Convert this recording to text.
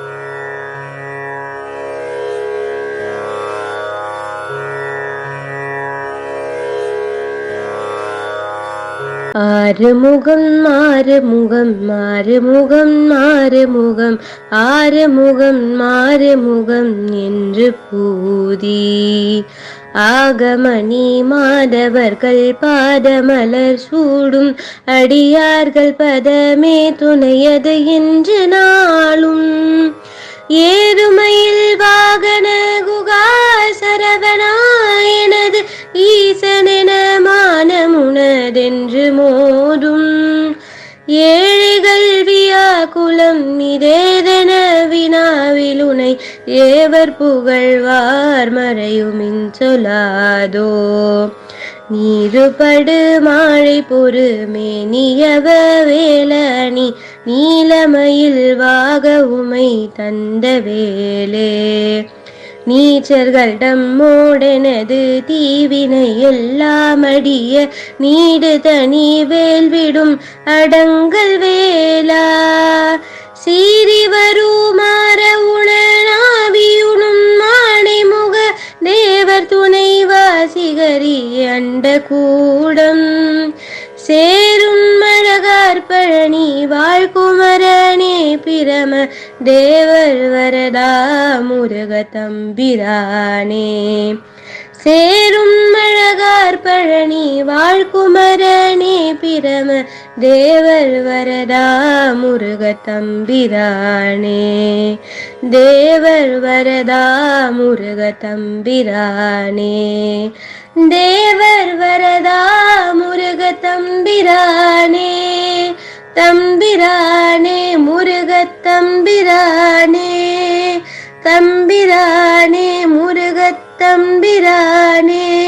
Bye. Arumugam மாறுமுகம் மாறுமுகம் மாறுமுகம் Arumugam மாறுமுகம் என்று பூதி. ஆகமணி மாதவர்கள் பாதமலர் சூடும் அடியார்கள் பதமே துணையது என்று நாளும். ஏறுமையில் வாகன குகா சரவணா எனது ஈசனென மனதென்று மோதும் ஏழைகள் வியாக்குலம் இதேதென வினாவிலுனை ஏவர் புகழ்வார் மறையுமின் சொல்லாதோ. நீருபடு மாழை பொறுமே நியவ வேலணி நீலமயில் வாக உமை தந்த வேலே. நீச்சர்களிடம் மோடனது தீவினை எல்லாம் அடிய நீடு தனி வேல்விடும் அடங்கல் வேலா. சீறி வருமாற உணனாவியுணும் மாணிமுக தேவர் துணை வாசிகரி அண்ட கூடம். சேரும் பழனி வாழ்குமரனே பிரம தேவர் வரதா முருக தம்பிரானே. சேரும் மழகார் பழனி வாழ்குமரனே பிரம தேவர் வரதா முருக தம்பிரானே. தேவர் வரதா முருக தம்பிரானே. தேவர் வரதா முருக தம்பிரானே. தம்பிரானே முருக தம்பிரானே. தம்பிரானே முருக தம்பிரானே.